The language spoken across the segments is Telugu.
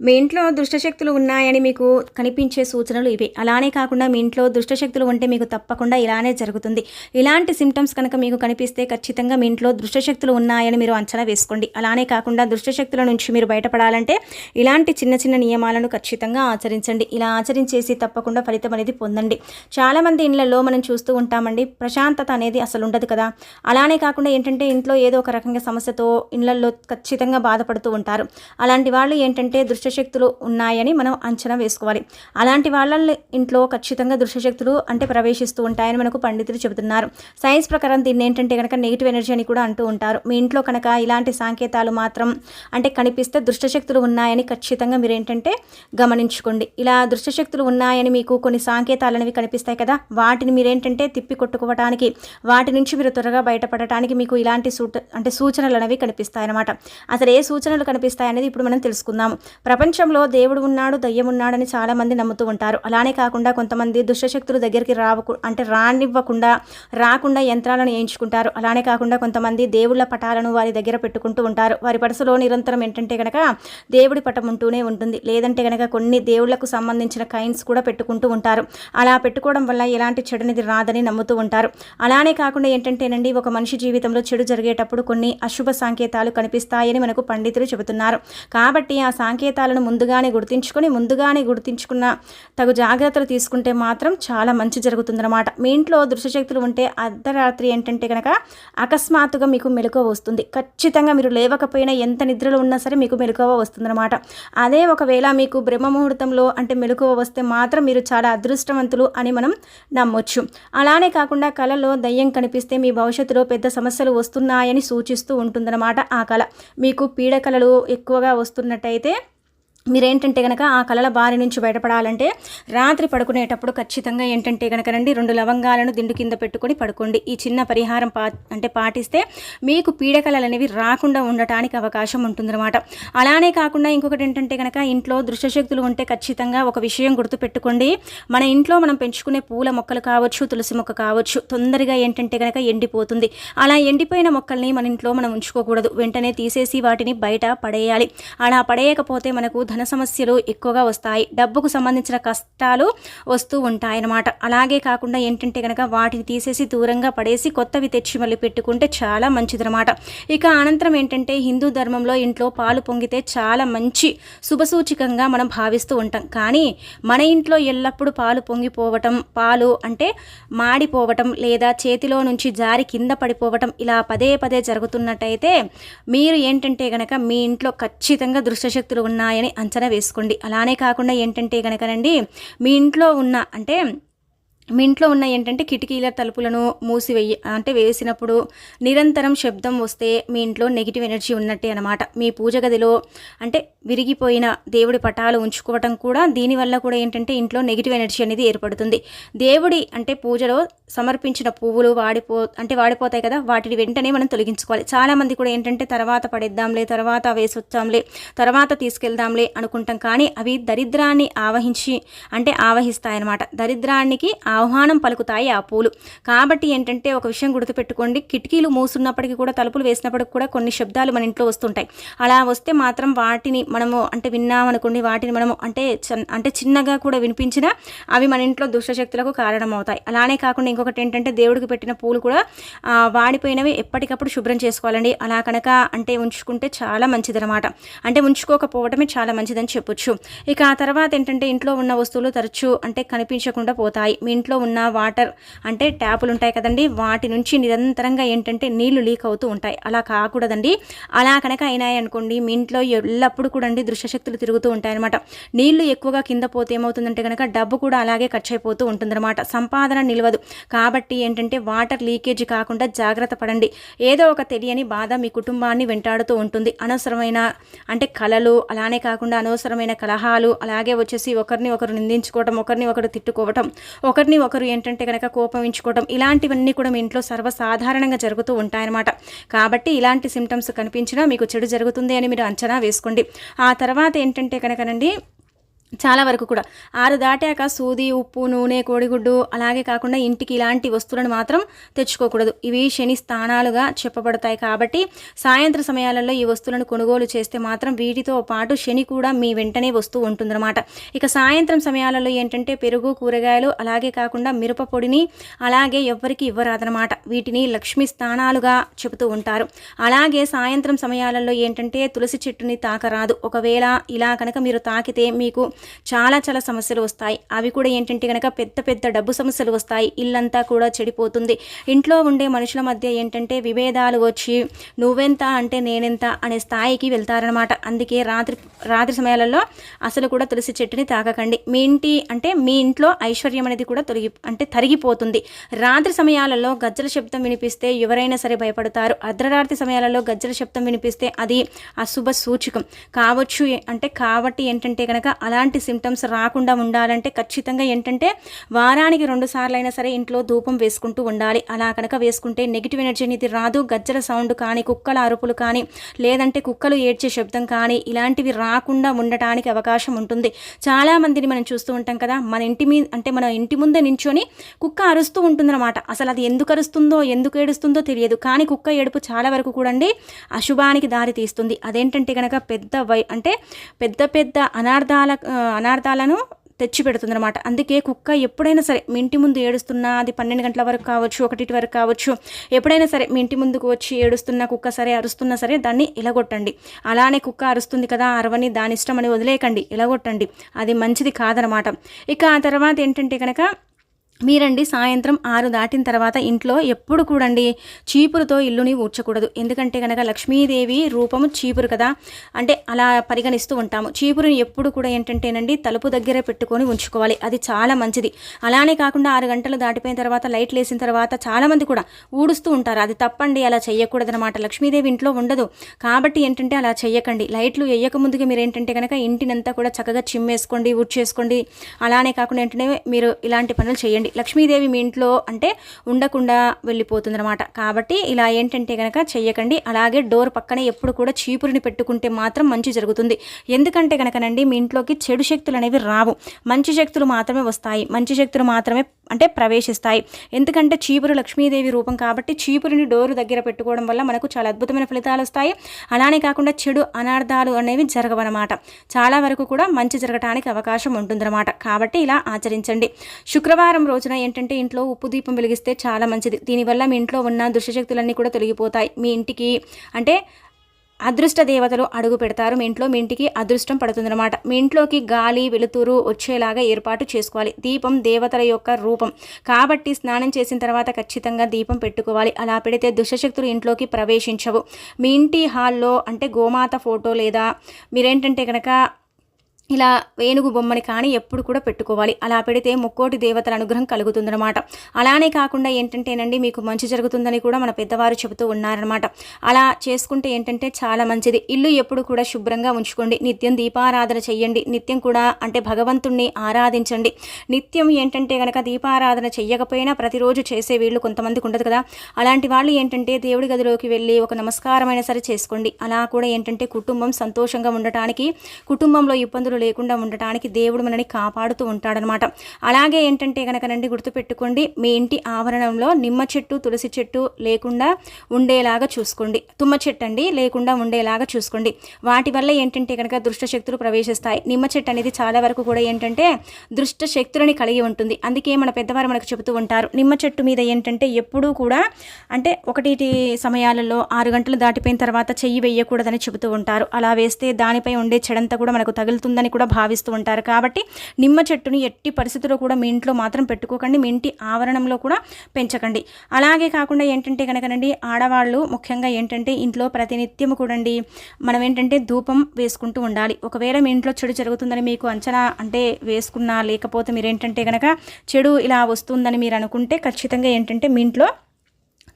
మీ ఇంట్లో దుష్టశక్తులు ఉన్నాయని మీకు కనిపించే సూచనలు ఇవే. అలానే కాకుండా మీ ఇంట్లో దుష్టశక్తులు ఉంటే మీకు తప్పకుండా ఇలానే జరుగుతుంది. ఇలాంటి సిమ్టమ్స్ కనుక మీకు కనిపిస్తే ఖచ్చితంగా మీ ఇంట్లో దుష్టశక్తులు ఉన్నాయని మీరు అంచనా వేసుకోండి. అలానే కాకుండా దుష్టశక్తుల నుంచి మీరు బయటపడాలంటే ఇలాంటి చిన్న చిన్న నియమాలను ఖచ్చితంగా ఆచరించండి. ఇలా ఆచరించేసి తప్పకుండా ఫలితం అనేది పొందండి. చాలామంది ఇళ్ళలో మనం చూస్తూ ఉంటామండి ప్రశాంతత అనేది అసలు ఉండదు కదా. అలానే కాకుండా ఏంటంటే ఇంట్లో ఏదో ఒక రకంగా సమస్యతో ఇళ్ళలో ఖచ్చితంగా బాధపడుతూ ఉంటారు. అలాంటి వాళ్ళు ఏంటంటే దుష్టశక్తులు ఉన్నాయని మనం అంచనా వేసుకోవాలి. అలాంటి వాళ్ళ ఇంట్లో ఖచ్చితంగా దుష్టశక్తులు అంటే ప్రవేశిస్తూ ఉంటాయని మనకు పండితులు చెబుతున్నారు. సైన్స్ ప్రకారం దీన్ని ఏంటంటే కనుక నెగిటివ్ ఎనర్జీ అని కూడా అంటూ ఉంటారు. మీ ఇంట్లో కనుక ఇలాంటి సంకేతాలు మాత్రం అంటే కనిపిస్తే దుష్టశక్తులు ఉన్నాయని ఖచ్చితంగా మీరు ఏంటంటే గమనించుకోండి. ఇలా దుష్టశక్తులు ఉన్నాయని మీకు కొన్ని సంకేతాలు అనేవి కనిపిస్తాయి కదా వాటిని మీరేంటంటే తిప్పి కొట్టుకోవడానికి వాటి నుంచి మీరు త్వరగా బయటపడటానికి మీకు ఇలాంటి సూట అంటే సూచనలు అనేవి కనిపిస్తాయి అన్నమాట అసలు ఏ సూచనలు కనిపిస్తాయి అనేది ఇప్పుడు మనం తెలుసుకుందాము. ప్రపంచంలో దేవుడు ఉన్నాడు దయ్యం ఉన్నాడని చాలామంది నమ్ముతూ ఉంటారు. అలానే కాకుండా కొంతమంది దుష్టశక్తులు దగ్గరికి రావకు అంటే రానివ్వకుండా రాకుండా యంత్రాలను వేయించుకుంటారు అలానే కాకుండా కొంతమంది దేవుళ్ళ పటాలను వారి దగ్గర పెట్టుకుంటూ ఉంటారు. వారి పడసలో నిరంతరం ఏంటంటే కనుక దేవుడి పటం ఉంటూనే ఉంటుంది. లేదంటే కనుక కొన్ని దేవుళ్ళకు సంబంధించిన కైన్స్ కూడా పెట్టుకుంటూ ఉంటారు. అలా పెట్టుకోవడం వల్ల ఎలాంటి చెడునిది రాదని నమ్ముతూ ఉంటారు. అలానే కాకుండా ఏంటంటేనండి ఒక మనిషి జీవితంలో చెడు జరిగేటప్పుడు కొన్ని అశుభ సంకేతాలు కనిపిస్తాయని మనకు పండితులు చెబుతున్నారు. కాబట్టి ఆ సంకేతాలను ముందుగానే గుర్తించుకొని ముందుగానే గుర్తించుకున్న తగు జాగ్రత్తలు తీసుకుంటే మాత్రం చాలా మంచి జరుగుతుందన్నమాట. మీ ఇంట్లో దృశ్యశక్తులు ఉంటే అర్ధరాత్రి ఏంటంటే కనుక అకస్మాత్తుగా మీకు మెలకువ వస్తుంది. ఖచ్చితంగా మీరు లేవకపోయినా ఎంత నిద్రలో ఉన్నా సరే మీకు మెలకువ వస్తుందన్నమాట. అదే ఒకవేళ మీకు బ్రహ్మ ముహూర్తంలో అంటే మెలకువ వస్తే మాత్రం మీరు చాలా అదృష్టవంతులు అని మనం నమ్మొచ్చు. అలానే కాకుండా కళలో దయ్యం కనిపిస్తే మీ భవిష్యత్తులో పెద్ద సమస్యలు వస్తున్నాయని సూచిస్తూ ఉంటుందన్నమాట ఆ కళ. మీకు పీడకలలు ఎక్కువగా వస్తున్నట్టయితే మీరేంటంటే కనుక ఆ కళల బారి నుంచి బయటపడాలంటే రాత్రి పడుకునేటప్పుడు ఖచ్చితంగా ఏంటంటే కనుక రండి రెండు లవంగాలను దిండు కింద పెట్టుకొని పడుకోండి. ఈ చిన్న పరిహారం పా అంటే పాటిస్తే మీకు పీడకలలు అనేవి రాకుండా ఉండటానికి అవకాశం ఉంటుందన్నమాట. అలానే కాకుండా ఇంకొకటి ఏంటంటే కనుక ఇంట్లో దృశ్యశక్తులు ఉంటే ఖచ్చితంగా ఒక విషయం గుర్తుపెట్టుకోండి. మన ఇంట్లో మనం పెంచుకునే పూల మొక్కలు కావచ్చు తులసి మొక్క కావచ్చు తొందరగా ఏంటంటే కనుక ఎండిపోతుంది. అలా ఎండిపోయిన మొక్కల్ని మన ఇంట్లో మనం ఉంచుకోకూడదు. వెంటనే తీసేసి వాటిని బయట పడేయాలి. అలా పడేయకపోతే మనకు ధన సమస్యలు ఎక్కువగా వస్తాయి. డబ్బుకు సంబంధించిన కష్టాలు వస్తూ ఉంటాయన్నమాట. అలాగే కాకుండా ఏంటంటే కనుక వాటిని తీసేసి దూరంగా పడేసి కొత్తవి తెచ్చి మళ్ళీ పెట్టుకుంటే చాలా మంచిదన్నమాట. ఇక అనంతరం ఏంటంటే హిందూ ధర్మంలో ఇంట్లో పాలు పొంగితే చాలా మంచి శుభసూచికంగా మనం భావిస్తూ ఉంటాం. కానీ మన ఇంట్లో ఎల్లప్పుడూ పాలు పొంగిపోవటం పాలు అంటే మాడిపోవటం లేదా చేతిలో నుంచి జారి కింద పడిపోవటం ఇలా పదే పదే జరుగుతున్నట్టయితే మీరు ఏంటంటే కనుక మీ ఇంట్లో ఖచ్చితంగా దృష్టశక్తులు ఉన్నాయని అంచనా వేసుకోండి. అలానే కాకుండా ఏంటంటే కనుకనండి మీ ఇంట్లో ఉన్న అంటే మీ ఇంట్లో ఉన్న ఏంటంటే కిటికీల తలుపులను మూసివేయి అంటే వేసినప్పుడు నిరంతరం శబ్దం వస్తే మీ ఇంట్లో నెగిటివ్ ఎనర్జీ ఉన్నట్టే అనమాట మీ పూజ గదిలో అంటే విరిగిపోయిన దేవుడి పటాలు ఉంచుకోవటం కూడా దీనివల్ల కూడా ఏంటంటే ఇంట్లో నెగిటివ్ ఎనర్జీ అనేది ఏర్పడుతుంది. దేవుడి అంటే పూజలో సమర్పించిన పువ్వులు వాడిపో అంటే వాడిపోతాయి కదా వాటిని వెంటనే మనం తొలగించుకోవాలి. చాలామంది కూడా ఏంటంటే తర్వాత పడేద్దాంలే తర్వాత వేసొచ్చాంలే తర్వాత తీసుకెళ్దాంలే అనుకుంటాం. కానీ అవి దరిద్రాన్ని ఆవహించి అంటే ఆవహిస్తాయన్నమాట. దరిద్రానికి ఆహ్వానం పలుకుతాయి ఆ పూలు. కాబట్టి ఏంటంటే ఒక విషయం గుర్తుపెట్టుకోండి. కిటికీలు మూసున్నప్పటికీ కూడా తలుపులు వేసినప్పటికి కూడా కొన్ని శబ్దాలు మన ఇంట్లో వస్తుంటాయి. అలా వస్తే మాత్రం వాటిని మనము అంటే విన్నామనుకోండి వాటిని మనము అంటే అంటే చిన్నగా కూడా వినిపించినా అవి మన ఇంట్లో దుష్టశక్తులకు కారణమవుతాయి. అలానే కాకుండా ఇంకొకటి ఏంటంటే దేవుడికి పెట్టిన పూలు కూడా వాడిపోయినవి ఎప్పటికప్పుడు శుభ్రం చేసుకోవాలండి. అలా కనుక అంటే ఉంచుకుంటే చాలా మంచిదనమాట అంటే ఉంచుకోకపోవడమే చాలా మంచిదని చెప్పొచ్చు. ఇక ఆ తర్వాత ఏంటంటే ఇంట్లో ఉన్న వస్తువులు తరచూ అంటే కనిపించకుండా పోతాయి. మీ ఇంట్లో ఇంట్లో ఉన్న వాటర్ అంటే ట్యాపులు ఉంటాయి కదండి వాటి నుంచి నిరంతరంగా ఏంటంటే నీళ్ళు లీక్ అవుతూ ఉంటాయి. అలా కాకూడదండి. అలా కనుక అయినాయి అనుకోండి మీ ఇంట్లో ఎల్లప్పుడూ కూడా అండి దృశ్యశక్తులు తిరుగుతూ ఉంటాయి అనమాట నీళ్ళు ఎక్కువగా కింద పోతే ఏమవుతుందంటే కనుక డబ్బు కూడా అలాగే ఖర్చు అయిపోతూ ఉంటుందన్నమాట. సంపాదన నిలవదు. కాబట్టి ఏంటంటే వాటర్ లీకేజ్ కాకుండా జాగ్రత్త పడండి. ఏదో ఒక తెలియని బాధ మీ కుటుంబాన్ని వెంటాడుతూ ఉంటుంది. అనవసరమైన అంటే కళలు అలానే కాకుండా అనవసరమైన కలహాలు అలాగే వచ్చేసి ఒకరిని ఒకరు నిందించుకోవటం ఒకరిని ఒకరు తిట్టుకోవటం ఒకరిని ఒకరు ఏంటంటే కనుక కోపమించుకోవడం ఇలాంటివన్నీ కూడా మీ ఇంట్లో సర్వసాధారణంగా జరుగుతూ ఉంటాయన్నమాట. కాబట్టి ఇలాంటి సిమ్టమ్స్ కనిపించినా మీకు చెడు జరుగుతుంది అని మీరు అంచనా వేసుకోండి. ఆ తర్వాత ఏంటంటే కనుకనండి చాలా వరకు కూడా. ఆరు దాటాక సూది ఉప్పు నూనె కోడిగుడ్డు అలాగే కాకుండా ఇంటికి ఇలాంటి వస్తువులను మాత్రం తెచ్చుకోకూడదు. ఇవి శని స్థానాలుగా చెప్పబడతాయి కాబట్టి సాయంత్ర సమయాలలో ఈ వస్తువులను కొనుగోలు చేస్తే మాత్రం వీటితో పాటు శని కూడా మీ వెంటనే వస్తూ ఉంటుందన్నమాట. ఇక సాయంత్రం సమయాలలో ఏంటంటే పెరుగు కూరగాయలు అలాగే కాకుండా మిరప పొడిని అలాగే ఎవ్వరికి ఇవ్వరాదనమాట వీటిని లక్ష్మి స్థానాలుగా చెబుతూ ఉంటారు. అలాగే సాయంత్రం సమయాలలో ఏంటంటే తులసి చెట్టుని తాకరాదు. ఒకవేళ ఇలా కనుక మీరు తాకితే మీకు చాలా చాలా సమస్యలు వస్తాయి. అవి కూడా ఏంటంటే కనుక పెద్ద పెద్ద డబ్బు సమస్యలు వస్తాయి. ఇల్లంతా కూడా చెడిపోతుంది. ఇంట్లో ఉండే మనుషుల మధ్య ఏంటంటే విభేదాలు వచ్చి నువ్వెంత అంటే నేనెంత అనే స్థాయికి వెళ్తారనమాట అందుకే రాత్రి రాత్రి సమయాలలో అసలు కూడా తులసి చెట్టుని తాకకండి. మీ ఇంటి అంటే మీ ఇంట్లో ఐశ్వర్యం అనేది కూడా తొలగి అంటే తరిగిపోతుంది. రాత్రి సమయాలలో గజ్జల శబ్దం వినిపిస్తే ఎవరైనా సరే భయపడతారు. అర్ధరాత్రి సమయాలలో గజ్జల శబ్దం వినిపిస్తే అది అశుభ సూచకం. కావచ్చు అంటే కాబట్టి ఏంటంటే కనుక అలాంటి సిమ్టమ్స్ రాకుండా ఉండాలంటే ఖచ్చితంగా ఏంటంటే వారానికి రెండు సార్లు అయినా సరే ఇంట్లో ధూపం వేసుకుంటూ ఉండాలి. అలా కనుక వేసుకుంటే నెగిటివ్ ఎనర్జీ అనేది రాదు. గజ్జల సౌండ్ కానీ కుక్కల అరుపులు కానీ లేదంటే కుక్కలు ఏడ్చే శబ్దం కానీ ఇలాంటివి రాకుండా ఉండటానికి అవకాశం ఉంటుంది. చాలామందిని మనం చూస్తూ ఉంటాం కదా మన ఇంటి మీద అంటే మన ఇంటి ముందే నించొని కుక్క అరుస్తూ ఉంటుందన్నమాట. అసలు అది ఎందుకు అరుస్తుందో ఎందుకు ఏడుస్తుందో తెలియదు. కానీ కుక్క ఏడుపు చాలా వరకు కూడా అండి అశుభానికి దారి తీస్తుంది అదేంటంటే కనుక పెద్ద వై అంటే పెద్ద పెద్ద అనార్థాల అనార్థాలను తెచ్చి పెడుతుందన్నమాట అందుకే కుక్క ఎప్పుడైనా సరే మీ ఇంటి ముందు ఏడుస్తున్నా అది పన్నెండు గంటల వరకు కావచ్చు ఒకటి వరకు కావచ్చు ఎప్పుడైనా సరే మీ ఇంటి ముందుకు వచ్చి ఏడుస్తున్న కుక్క సరే అరుస్తున్నా సరే దాన్ని ఇలగొట్టండి. అలానే కుక్క అరుస్తుంది కదా అరవని దాని ఇష్టం అని వదిలేయకండి ఇలగొట్టండి. అది మంచిది కాదనమాట ఇక ఆ తర్వాత ఏంటంటే కనుక మీరండి సాయంత్రం ఆరు దాటిన తర్వాత ఇంట్లో ఎప్పుడు కూడండి చీపురుతో ఇల్లుని ఊడ్చకూడదు. ఎందుకంటే కనుక లక్ష్మీదేవి రూపము చీపురు కదా అంటే అలా పరిగణిస్తూ ఉంటాము. చీపురుని ఎప్పుడు కూడా ఏంటంటేనండి తలుపు దగ్గరే పెట్టుకొని ఉంచుకోవాలి. అది చాలా మంచిది. అలానే కాకుండా ఆరు గంటలు దాటిపోయిన తర్వాత లైట్లు వేసిన తర్వాత చాలామంది కూడా ఊడుస్తూ ఉంటారు. అది తప్పండి అలా చేయకూడదనమాట లక్ష్మీదేవి ఇంట్లో ఉండదు. కాబట్టి ఏంటంటే అలా చెయ్యకండి. లైట్లు వేయక ముందుగా మీరు ఏంటంటే కనుక ఇంటినంతా కూడా చక్కగా చిమ్మేసుకోండి ఊడ్చేసుకోండి. అలానే కాకుండా ఏంటంటే మీరు ఇలాంటి పనులు చేయండి. లక్ష్మీదేవి మీ ఇంట్లో అంటే ఉండకుండా వెళ్ళిపోతుందన్నమాట. కాబట్టి ఇలా ఏంటంటే కనుక చెయ్యకండి. అలాగే డోర్ పక్కనే ఎప్పుడు కూడా చీపురుని పెట్టుకుంటే మాత్రం మంచి జరుగుతుంది. ఎందుకంటే కనుకనండి మీ ఇంట్లోకి చెడు శక్తులు అనేవి రావు. మంచి శక్తులు మాత్రమే వస్తాయి. మంచి శక్తులు మాత్రమే అంటే ప్రవేశిస్తాయి. ఎందుకంటే చీపురు లక్ష్మీదేవి రూపం కాబట్టి చీపురుని డోరు దగ్గర పెట్టుకోవడం వల్ల మనకు చాలా అద్భుతమైన ఫలితాలు వస్తాయి. అలానే కాకుండా చెడు అనార్థాలు అనేవి జరగవన్నమాట. చాలా వరకు కూడా మంచి జరగటానికి అవకాశం ఉంటుందన్నమాట. కాబట్టి ఇలా ఆచరించండి. శుక్రవారం రోజు రోజున ఏంటంటే ఇంట్లో ఉప్పు దీపం వెలిగిస్తే చాలా మంచిది. దీనివల్ల మీ ఇంట్లో ఉన్న దుష్టశక్తులన్నీ కూడా తొలగిపోతాయి. మీ ఇంటికి అంటే అదృష్ట దేవతలు అడుగు పెడతారు. మీ ఇంట్లో మీ ఇంటికి అదృష్టం పడుతుందన్నమాట. మీ ఇంట్లోకి గాలి వెలుతురు వచ్చేలాగా ఏర్పాటు చేసుకోవాలి. దీపం దేవతల యొక్క రూపం. కాబట్టి స్నానం చేసిన తర్వాత ఖచ్చితంగా దీపం పెట్టుకోవాలి. అలా పెడితే దుష్టశక్తులు ఇంట్లోకి ప్రవేశించవు. మీ ఇంటి హాల్లో అంటే గోమాత ఫోటో లేదా మీరేంటంటే కనుక ఇలా వేణుగు బొమ్మని కానీ ఎప్పుడు కూడా పెట్టుకోవాలి. అలా పెడితే ముక్కోటి దేవతల అనుగ్రహం కలుగుతుందనమాట అలానే కాకుండా ఏంటంటేనండి మీకు మంచి జరుగుతుందని కూడా మన పెద్దవారు చెబుతూ ఉన్నారనమాట అలా చేసుకుంటే ఏంటంటే చాలా మంచిది. ఇల్లు ఎప్పుడు కూడా శుభ్రంగా ఉంచుకోండి. నిత్యం దీపారాధన చెయ్యండి. నిత్యం కూడా అంటే భగవంతుణ్ణి ఆరాధించండి. నిత్యం ఏంటంటే కనుక దీపారాధన చెయ్యకపోయినా ప్రతిరోజు చేసే వీళ్ళు కొంతమందికి ఉండదు కదా. అలాంటి వాళ్ళు ఏంటంటే దేవుడి గదిలోకి వెళ్ళి ఒక నమస్కారమైనా సరే చేసుకోండి. అలా కూడా ఏంటంటే కుటుంబం సంతోషంగా ఉండటానికి కుటుంబంలో ఇబ్బందులు లేకుండా ఉండటానికి దేవుడు మనని కాపాడుతూ ఉంటాడనమాట. అలాగే ఏంటంటే కనుకనండి గుర్తుపెట్టుకోండి మీ ఇంటి ఆవరణంలో నిమ్మ చెట్టు తులసి చెట్టు లేకుండా ఉండేలాగా చూసుకోండి. తుమ్మ చెట్టు అండి లేకుండా ఉండేలాగా చూసుకోండి. వాటి వల్ల ఏంటంటే కనుక దుష్ట శక్తులు ప్రవేశిస్తాయి. నిమ్మ చెట్టు అనేది చాలా వరకు కూడా ఏంటంటే దుష్ట శక్తులని కలిగి ఉంటుంది. అందుకే మన పెద్దవారు మనకు చెబుతూ ఉంటారు నిమ్మ చెట్టు మీద ఏంటంటే ఎప్పుడూ కూడా అంటే ఒకటి సమయాలలో ఆరు గంటలు దాటిపోయిన తర్వాత చెయ్యి వేయకూడదని చెబుతూ ఉంటారు. అలా వేస్తే దానిపై ఉండే చెడంతా కూడా మనకు తగులుతుందని కూడా భావిస్తూ ఉంటారు. కాబట్టి నిమ్మ చెట్టుని ఎట్టి పరిస్థితుల్లో కూడా మీ ఇంట్లో మాత్రం పెట్టుకోకండి. మీ ఇంటి ఆవరణంలో కూడా పెంచకండి. అలాగే కాకుండా ఏంటంటే కనుకనండి ఆడవాళ్ళు ముఖ్యంగా ఏంటంటే ఇంట్లో ప్రతినిత్యం కూడండి మనం ఏంటంటే ధూపం వేసుకుంటూ ఉండాలి. ఒకవేళ మీ ఇంట్లో చెడు జరుగుతుందని మీకు అంచనా అంటే వేసుకున్నా లేకపోతే మీరు ఏంటంటే కనుక చెడు ఇలా వస్తుందని మీరు అనుకుంటే ఖచ్చితంగా ఏంటంటే మీ ఇంట్లో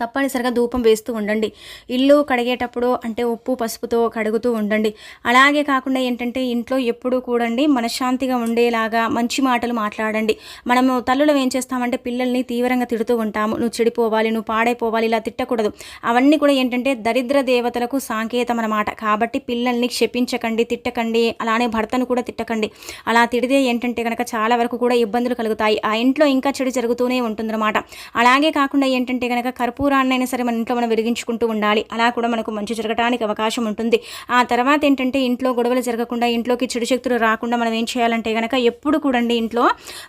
తప్పనిసరిగా ధూపం వేస్తూ ఉండండి. ఇల్లు కడిగేటప్పుడు అంటే ఉప్పు పసుపుతో కడుగుతూ ఉండండి. అలాగే కాకుండా ఏంటంటే ఇంట్లో ఎప్పుడూ కూడండి మనశ్శాంతిగా ఉండేలాగా మంచి మాటలు మాట్లాడండి. మనము తల్లులు ఏం చేస్తామంటే పిల్లల్ని తీవ్రంగా తిడుతూ ఉంటాము. నువ్వు చెడిపోవాలి నువ్వు పాడైపోవాలి ఇలా తిట్టకూడదు. అవన్నీ కూడా ఏంటంటే దరిద్ర దేవతలకు సాంకేతం అన్నమాట. కాబట్టి పిల్లల్ని క్షపించకండి తిట్టకండి అలానే భర్తను కూడా తిట్టకండి. అలా తిడితే ఏంటంటే కనుక చాలా వరకు కూడా ఇబ్బందులు కలుగుతాయి. ఆ ఇంట్లో ఇంకా చెడు జరుగుతూనే ఉంటుందన్నమాట. అలాగే కాకుండా ఏంటంటే కనుక కర్పూర కర్పూరాన్నైనా సరే మన ఇంట్లో మనం వెలిగించుకుంటూ ఉండాలి. అలా కూడా మనకు మంచి జరగడానికి అవకాశం ఉంటుంది. ఆ తర్వాత ఏంటంటే ఇంట్లో గొడవలు జరగకుండా ఇంట్లోకి చెడు శక్తులు రాకుండా మనం ఏం చేయాలంటే కనుక ఎప్పుడు కూడండి ఇంట్లో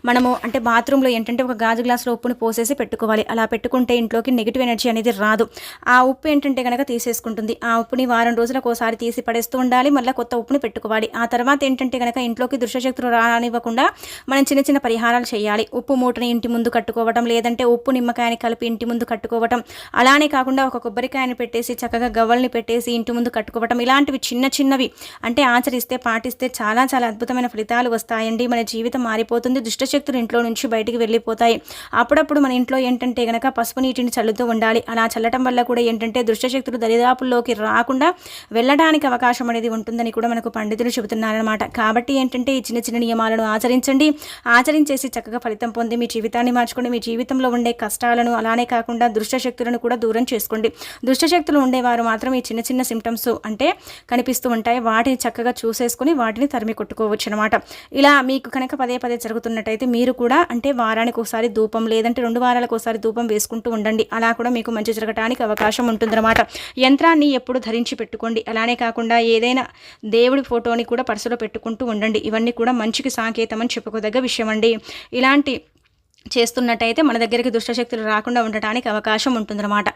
మనము అంటే బాత్రూంలో ఏంటంటే ఒక గాజు గ్లాసులో ఉప్పుని పోసేసి పెట్టుకోవాలి. అలా పెట్టుకుంటే ఇంట్లోకి నెగిటివ్ ఎనర్జీ అనేది రాదు. ఆ ఉప్పు ఏంటంటే కనుక తీసేసుకుంటుంది. ఆ ఉప్పుని వారం రోజులకు ఒకసారి తీసి పడేస్తూ ఉండాలి. మళ్ళీ కొత్త ఉప్పుని పెట్టుకోవాలి. ఆ తర్వాత ఏంటంటే కనుక ఇంట్లోకి దుష్టశక్తులు రానివ్వకుండా మనం చిన్న చిన్న పరిహారాలు చేయాలి. ఉప్పు మూటని ఇంటి ముందు కట్టుకోవటం లేదంటే ఉప్పు నిమ్మకాయని కలిపి ఇంటి ముందు కట్టుకోవటం అలానే కాకుండా ఒక కొబ్బరికాయని పెట్టేసి చక్కగా గవ్వల్ని పెట్టేసి ఇంటి ముందు కట్టుకోవటం ఇలాంటివి చిన్న చిన్నవి. అంటే ఆచరిస్తే పాటిస్తే చాలా చాలా అద్భుతమైన ఫలితాలు వస్తాయండి. మన జీవితం మారిపోతుంది దుష్టశక్తులు ఇంట్లో నుంచి బయటికి వెళ్ళిపోతాయి. అప్పుడప్పుడు మన ఇంట్లో ఏంటంటే గనక పసుపు నీటిని చల్లుతూ ఉండాలి. అలా చల్లటం వల్ల కూడా ఏంటంటే దుష్టశక్తులు దరిదాపుల్లోకి రాకుండా వెళ్ళడానికి అవకాశం అనేది ఉంటుందని కూడా మనకు పండితులు చెబుతున్నారనమాట కాబట్టి ఏంటంటే ఈ చిన్న చిన్న నియమాలను ఆచరించండి. ఆచరించేసి చక్కగా ఫలితం పొంది మీ జీవితాన్ని మార్చుకోండి. మీ జీవితంలో ఉండే కష్టాలను అలానే కాకుండా దుష్టశక్తులను కూడా దూరం చేసుకోండి. దుష్టశక్తులు ఉండేవారు మాత్రం ఈ చిన్న చిన్న సిమ్టమ్స్ అంటే కనిపిస్తూ ఉంటాయి. వాటిని చక్కగా చూసేసుకుని వాటిని తరిమి కొట్టుకోవచ్చు అనమాట ఇలా మీకు కనుక పదే పదే జరుగుతున్నట్టయితే మీరు కూడా అంటే వారానికి ఒకసారి ధూపం లేదంటే రెండు వారాలకు ఒకసారి ధూపం వేసుకుంటూ ఉండండి. అలా కూడా మీకు మంచి జరగడానికి అవకాశం ఉంటుందన్నమాట. యంత్రాన్ని ఎప్పుడు ధరించి పెట్టుకోండి. అలానే కాకుండా ఏదైనా దేవుడి ఫోటోని కూడా పర్సులో పెట్టుకుంటూ ఉండండి. ఇవన్నీ కూడా మంచికి సాంకేతం అని చెప్పుకోదగ్గ విషయం అండి. ఇలాంటి చేస్తున్నట్టయితే మన దగ్గరికి దుష్టశక్తులు రాకుండా ఉండటానికి అవకాశం ఉంటుందన్నమాట.